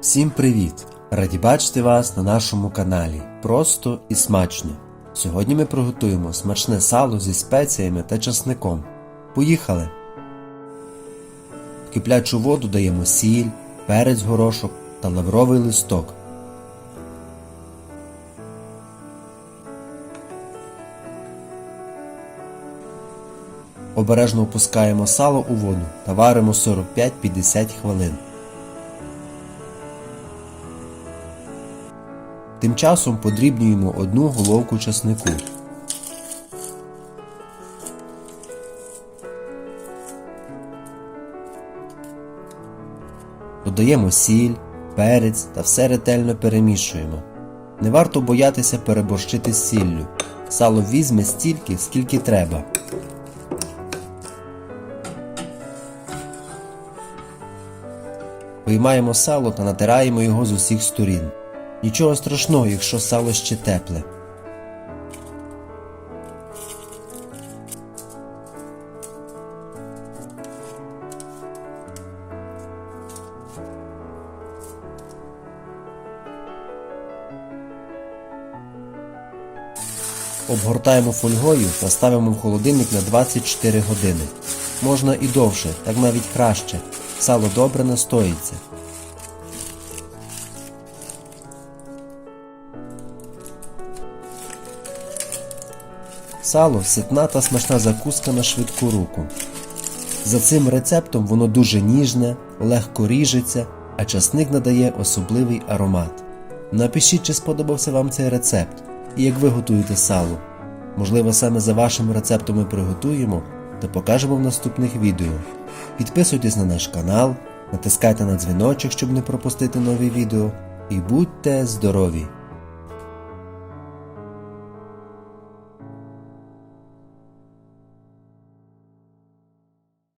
Всім привіт! Раді бачити вас на нашому каналі. Просто і смачно. Сьогодні ми приготуємо смачне сало зі спеціями та часником. Поїхали! В киплячу воду даємо сіль, перець горошок та лавровий листок. Обережно опускаємо сало у воду та варимо 45-50 хвилин. Тим часом подрібнюємо одну головку часнику. Додаємо сіль, перець та все ретельно перемішуємо. Не варто боятися переборщити сіллю. Сало візьме стільки, скільки треба. Виймаємо сало та натираємо його з усіх сторін. Нічого страшного, якщо сало ще тепле. Обгортаємо фольгою та ставимо в холодильник на 24 години. Можна і довше, так навіть краще. Сало добре настоїться. Сало ситна та смачна закуска на швидку руку. За цим рецептом воно дуже ніжне, легко ріжеться, а часник надає особливий аромат. Напишіть, чи сподобався вам цей рецепт і як ви готуєте сало. Можливо, саме за вашим рецептом ми приготуємо та покажемо в наступних відео. Підписуйтесь на наш канал, натискайте на дзвіночок, щоб не пропустити нові відео. І будьте здорові!